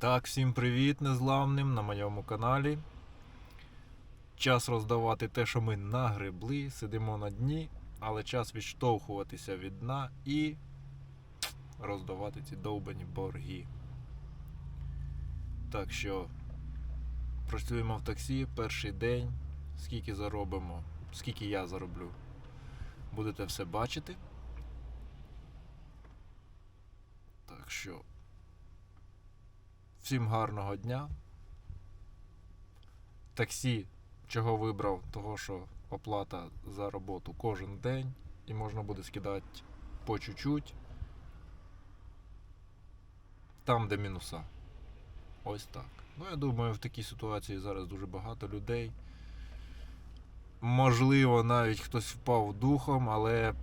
Так, всім привіт незламним на моєму каналі. Час роздавати те, що ми нагребли, сидимо на дні, але час відштовхуватися від дна і роздавати ці довбані борги. Так що працюємо в таксі перший день. Скільки заробимо, скільки я зароблю, будете все бачити. Так що. Всім гарного дня. Таксі, чого вибрав, того що оплата за роботу кожен день і можна буде скидати по чуть-чуть. Там, де мінуса. Ось так. Ну, я думаю, в такій ситуації зараз дуже багато людей. Можливо, навіть хтось впав духом, але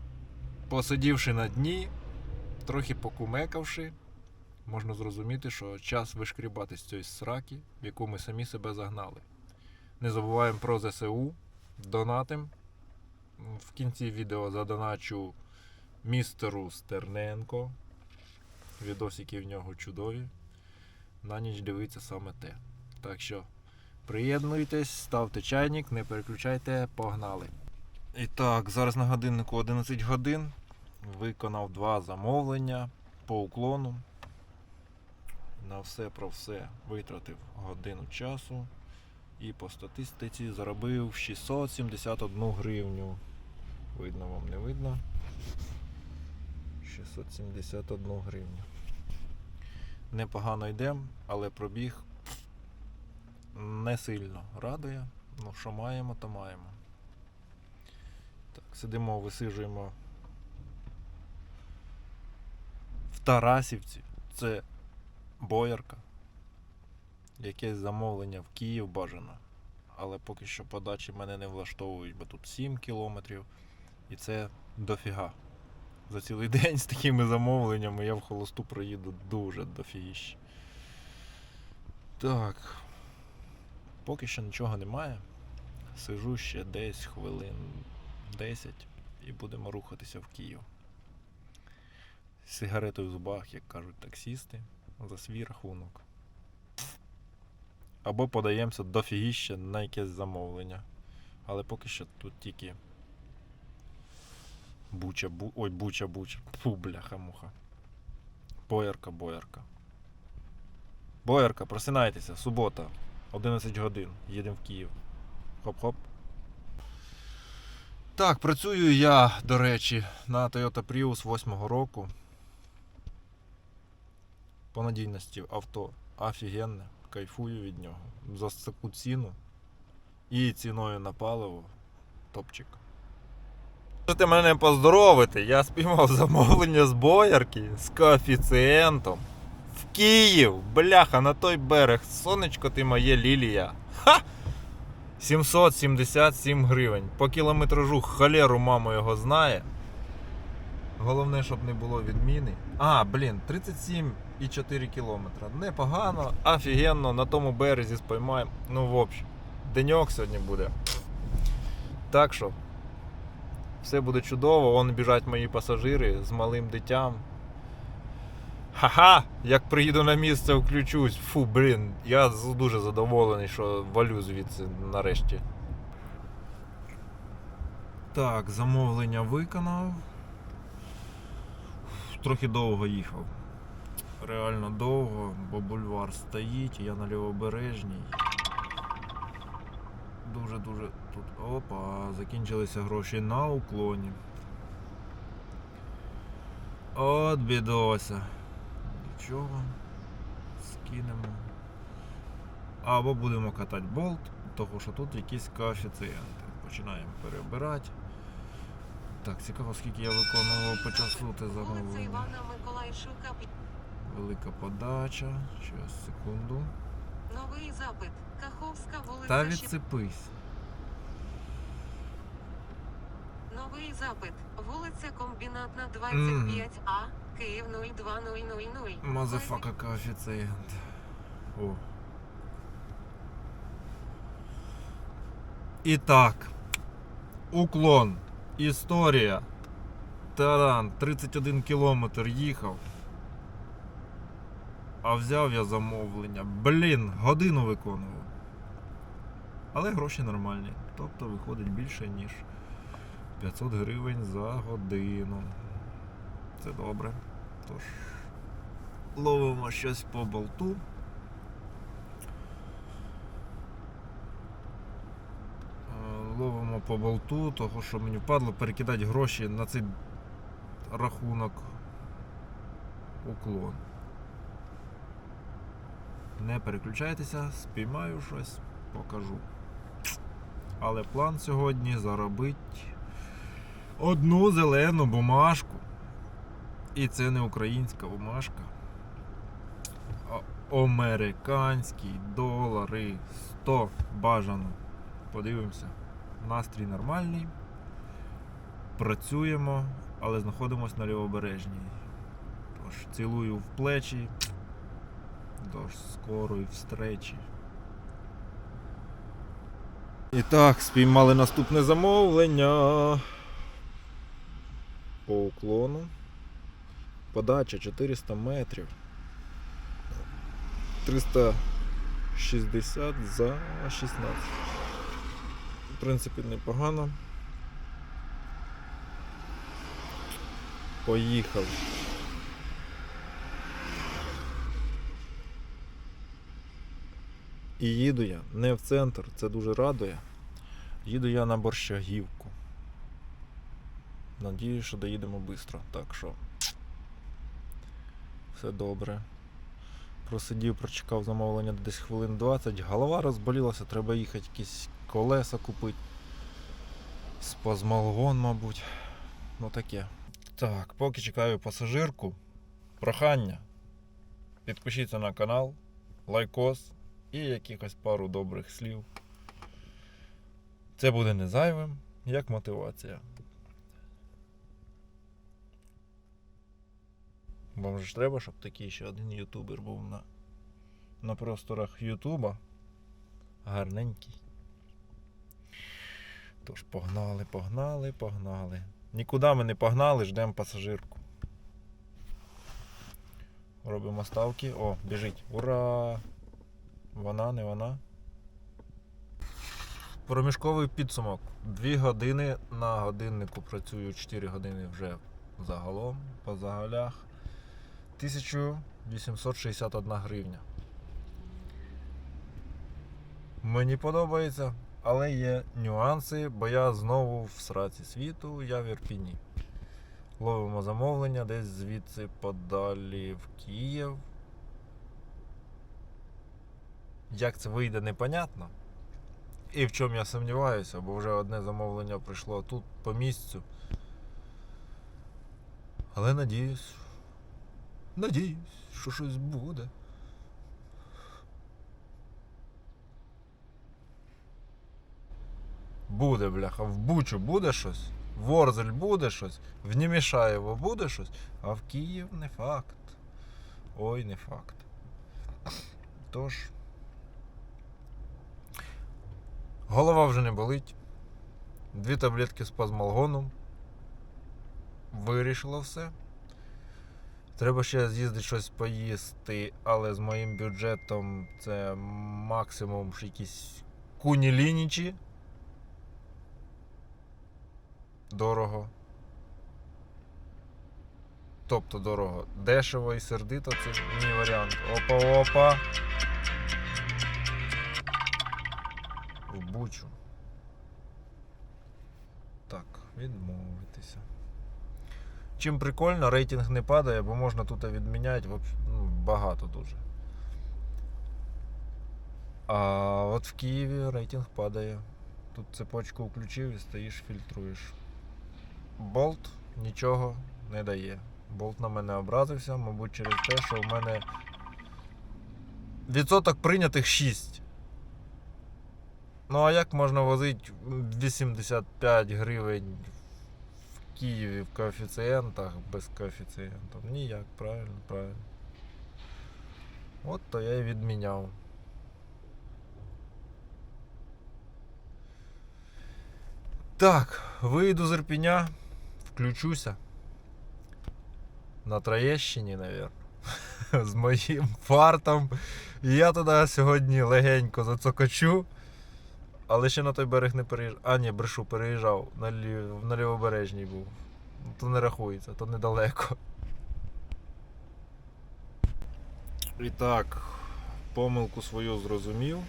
посидівши на дні, трохи покумекавши, можна зрозуміти, що час вишкрібати з цієї сраки, в яку ми самі себе загнали. Не забуваємо про ЗСУ, донатим. В кінці відео задоначу містеру Стерненко. Відосики в нього чудові. На ніч дивиться саме те. Так що приєднуйтесь, ставте чайник, не переключайте, погнали. І так, зараз на годиннику 11 годин. Виконав два замовлення по уклону. На все про все витратив годину часу і по статистиці заробив 671 гривню. Видно вам не видно. 671 гривню. Непогано йдемо, але пробіг не сильно радує. Ну, що маємо, то маємо. Так, сидимо, висижуємо в Тарасівці. Це боярка. Якесь замовлення в Київ бажано. Але поки що подачі мене не влаштовують, бо тут 7 кілометрів. І це дофіга. За цілий день з такими замовленнями я в холосту проїду дуже дофігіще. Так. Поки що нічого немає. Сижу ще десь хвилин 10 і будемо рухатися в Київ. З сигаретою в зубах, як кажуть таксісти, за свій рахунок. Або подаємося дофігіще на якесь замовлення. Але поки що тут тільки буча, бу... ой, буча, буча. Фу, бляха муха. Боярка, боярка. Боярка, просинайтеся, субота, 11 годин, їдемо в Київ. Хоп-хоп. Так, працюю я, до речі, на Toyota Prius 8 року. По надійності авто офігенне, кайфую від нього. За таку ціну і ціною на паливо топчик. Можете мене поздоровити, я спіймав замовлення з боярки з коефіцієнтом. В Київ, бляха, на той берег. Сонечко ти моє лілія. Ха! 777 гривень. По кілометражу холеру мама його знає. Головне, щоб не було відміни. А, блін, 37,4 кілометра. Непогано, офігенно, на тому березі спіймаємо. Ну, в общем, деньок сьогодні буде. Так що, все буде чудово. Вон біжать мої пасажири з малим дитям. Ха-ха! Як приїду на місце, включусь. Фу, блін, я дуже задоволений, що валю звідси нарешті. Так, замовлення виконав. Трохи довго їхав. Реально довго, бо бульвар стоїть, я на лівобережній. Дуже-дуже тут. Опа, закінчилися гроші на уклоні. От бідося. Нічого. Скинемо. Або будемо катати болт, того що тут якісь коефіцієнти. Починаємо перебирати. Так, цікаво, скільки я виконував по часу Вулиця замовлення. Івана Миколайчука, Велика подача. Щас, секунду. новий запит. Каховська вулиця Та відсипись. Новий запит. Вулиця Комбінатна 25А, Київ 02000. Мазафака коефіцієнт. О. І так. Уклон. Історія. Таран. 31 кілометр їхав. А взяв я замовлення. Блін, годину виконував. Але гроші нормальні. Тобто виходить більше, ніж 500 гривень за годину. Це добре. Тож, ловимо щось по болту. Е, Ловимо по болту, того що мені впадло перекидати гроші на цей рахунок уклон. Не переключайтеся, спіймаю щось, покажу. Але план сьогодні заробити одну зелену бумажку. І це не українська бумажка. А американські долари 100 бажано. Подивимося. Настрій нормальний. Працюємо, але знаходимося на лівобережній. Тож цілую в плечі. До скорої встречі. І так, спіймали наступне замовлення. По уклону. Подача 400 метрів. 360 за 16. В принципі, непогано. Поїхали. І їду я не в центр, це дуже радує. Їду я на борщагівку. Надіюсь, що доїдемо швидко. Так що все добре. Просидів, прочекав замовлення десь хвилин 20. Голова розболілася, треба їхати якісь колеса купити. Спазмалгон, мабуть. Ну таке. Так, поки чекаю пасажирку. Прохання. Підпишіться на канал, лайкос і якихось пару добрих слів. Це буде не зайвим, як мотивація. Вам ж треба, щоб такий ще один ютубер був на, на просторах Ютуба. Гарненький. Тож погнали, погнали, погнали. Нікуди ми не погнали, ждемо пасажирку. Робимо ставки. О, біжить. Ура! Вона, не вона. Проміжковий підсумок. Дві години на годиннику працюю 4 години вже загалом по загалях. 1861 гривня. Мені подобається, але є нюанси, бо я знову в сраці світу, я в Ірпіні. Ловимо замовлення десь звідси подалі в Київ. Як це вийде, непонятно. І в чому я сумніваюся, бо вже одне замовлення прийшло тут по місцю. Але надіюсь. Надіюсь, що щось буде. Буде, бляха, в Бучу буде щось, в Орзель буде щось, в Німішаєво буде щось, а в Київ не факт. Ой, не факт. Тож. Голова вже не болить. Дві таблетки з пазмалгоном. Вирішило все. Треба ще з'їздити щось поїсти, але з моїм бюджетом це максимум якісь куні лінічі. Дорого. Тобто дорого. Дешево і сердито це мій варіант. Опа-опа. Бучу. Так, відмовитися. Чим прикольно, рейтинг не падає, бо можна тут відміняти ну, багато дуже. А от в Києві рейтинг падає. Тут цепочку включив і стоїш, фільтруєш. Болт нічого не дає. Болт на мене образився, мабуть, через те, що в мене відсоток прийнятих 6. Ну а як можна возити 85 гривень в Києві в коефіцієнтах без коефіцієнтів? Ніяк, правильно, правильно. От то я і відміняв. Так, вийду з Ірпіня, включуся. На Троєщині, навірно. з моїм фартом. І я туди сьогодні легенько зацокочу. Але ще на той берег не переїжджав. А, ні, брешу, переїжджав. На, лів... на лівобережній був. То не рахується, то недалеко. І так, помилку свою зрозумів.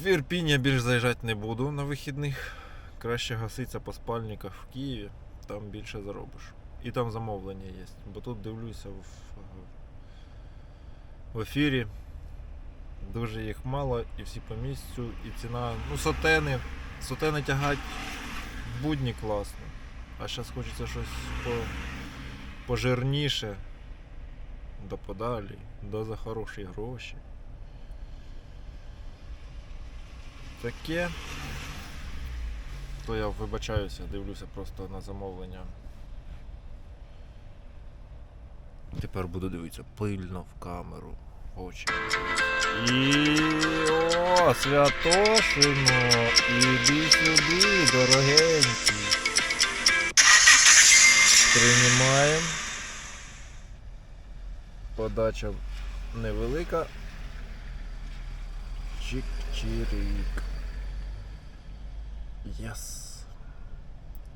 В Ірпінь більш заїжджати не буду на вихідних. Краще гаситься по спальниках в Києві, там більше заробиш. І там замовлення є. Бо тут дивлюся в, в ефірі. Дуже їх мало і всі по місцю, і ціна. Ну, сотени. Сотени тягать будні класно. А зараз хочеться щось по, пожирніше. Да подалі, да за хороші гроші. Таке. То я вибачаюся, дивлюся просто на замовлення. Тепер буду дивитися пильно в камеру. Очі. І о, Святошино, іди сюди, дорогенький. Приймаємо. Подача невелика. Чик-чирик. Єс.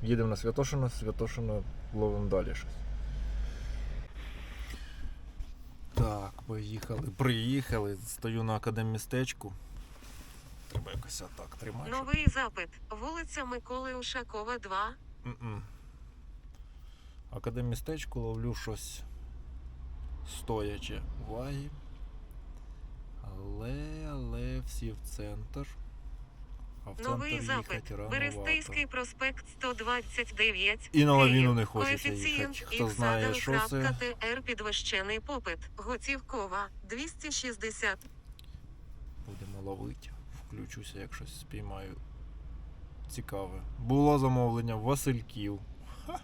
Їдемо на Святошино, Святошино ловимо далі щось. Так, поїхали. Приїхали. Стою на академмістечку. Треба якось отак тримати. Новий запит. Вулиця Миколи Ушакова, 2. М-м. Академмістечку ловлю щось стояче ваги. Але, але всі в центр. А в Новий запит. Берестейський проспект 129. І на лавіну не хочеться їхати. Хто знає, що це. ТР підвищений попит. Готівкова 260. Будемо ловити. Включуся, як щось спіймаю. Цікаве. Було замовлення Васильків. Ха.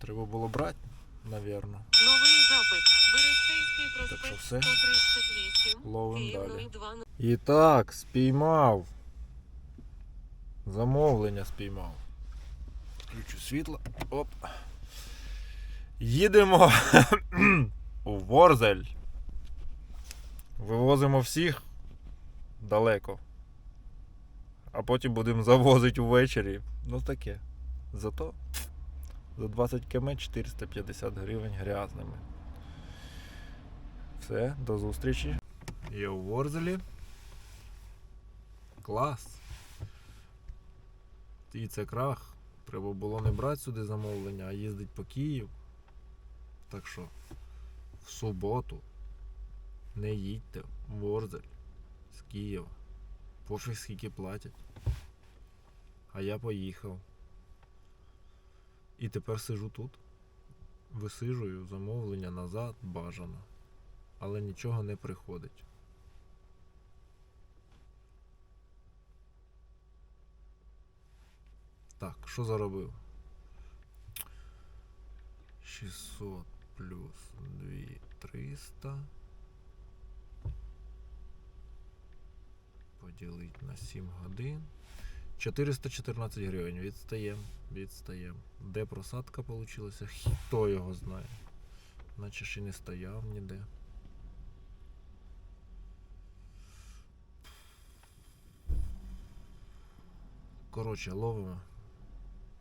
Треба було брати, навірно. Новий запит. Берестейський проспект 130. Ловим далі. І так, спіймав. Замовлення спіймав. Включу світло. Оп. Їдемо у Ворзель. Вивозимо всіх далеко. А потім будемо завозити увечері. Ну таке. Зато за 20 км 450 гривень грязними. Все, до зустрічі. Я у Ворзелі. Клас. І це крах. Треба було не брати сюди замовлення, а їздити по Київ. Так що в суботу не їдьте в Ворзель з Києва. Пофіг скільки платять. А я поїхав. І тепер сижу тут. Висижую замовлення назад бажано. Але нічого не приходить. Так, що заробив? 600 плюс 2300. Поділить на 7 годин. 414 гривень. Відстаємо. Відстаємо. Де просадка вийшла? Хто його знає? Наче ще не стояв ніде. Коротше, ловимо.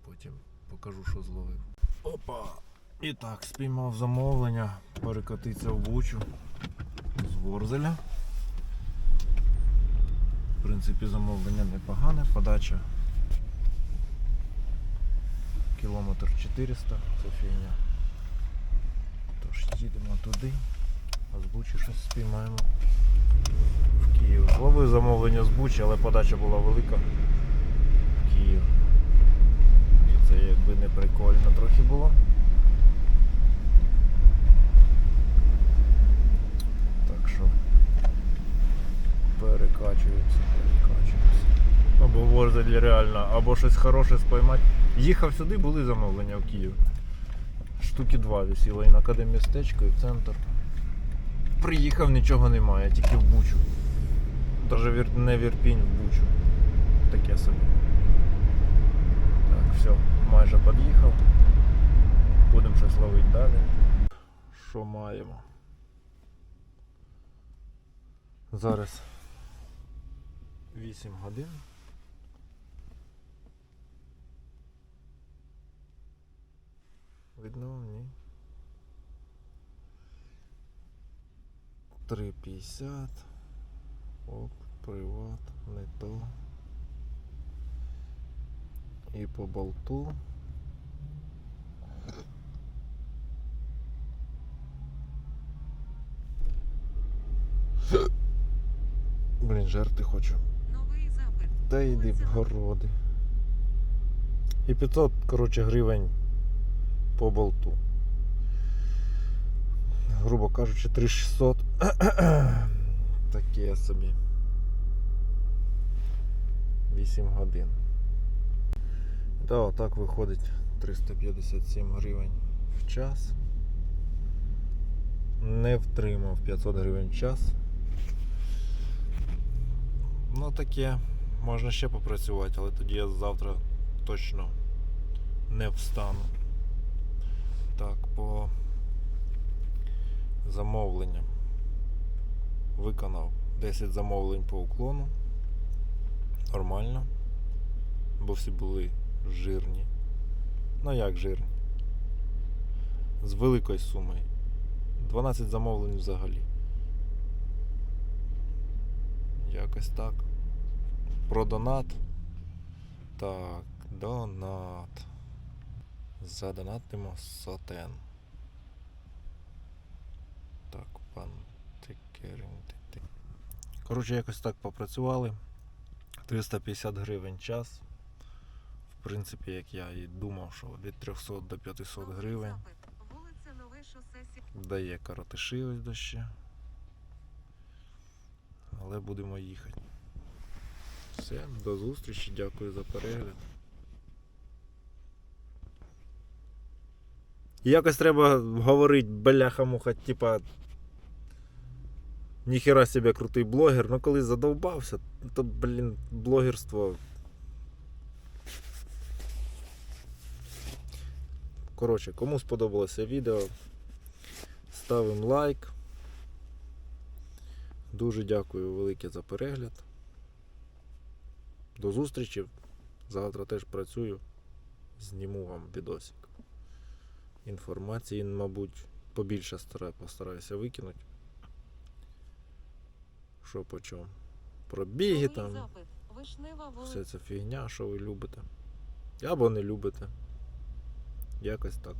Потім покажу, що зловив. Опа! І так, спіймав замовлення перекотитися в бучу з Ворзеля. В принципі, замовлення непогане, подача кілометр 400, це фігня. Тож їдемо туди, а з Бучі щось спіймаємо в Київ. Ловив замовлення з Бучі, але подача була велика в Київ. І це якби не прикольно трохи було. Так що перекачуємося, перекачуємося. Або в реально, або щось хороше споймати. Їхав сюди, були замовлення в Київ. Штуки два висіло і на академістечко, і в центр. Приїхав, нічого немає, тільки в Бучу. Вір... не в Ірпінь, в Бучу. Таке собі. Так, все, майже під'їхав. Будемо щось ловити далі. Що маємо? Зараз 8 годин. Видно, ні. 3,50. Оп, приват, не то. І по болту. Блін, жерти хочу. Новий запит. Та йди в городи. І 500, коротше, гривень по болту. Грубо кажучи, 3600. Таке собі. 8 годин. Та отак виходить 357 гривень в час. Не втримав 500 гривень в час. Ну таке. Можна ще попрацювати, але тоді я завтра точно не встану. Так, по замовленням. Виконав 10 замовлень по уклону. Нормально. Бо всі були жирні. Ну як жирні? З великою сумою. 12 замовлень взагалі. Якось так. Про донат. Так, донат. Задонатимо сотен. Так, пан Тикерин. Коротше, якось так попрацювали. 350 гривень час. В принципі, як я і думав, що від 300 до 500 гривень дає коротиші ось до. Але будемо їхати. Все, до зустрічі, дякую за перегляд. Якось треба говорити бляха-муха, типа. Ніхера себе крутий блогер, ну коли задовбався, то, блін, блогерство. Коротше, кому сподобалося відео, ставимо лайк. Дуже дякую велике за перегляд. До зустрічі. Завтра теж працюю. Зніму вам відосик. Інформації, мабуть, побільше постараюся викинути. Що по чому. Пробіги Новий там. Все це фігня, що ви любите. Або не любите. Якось так.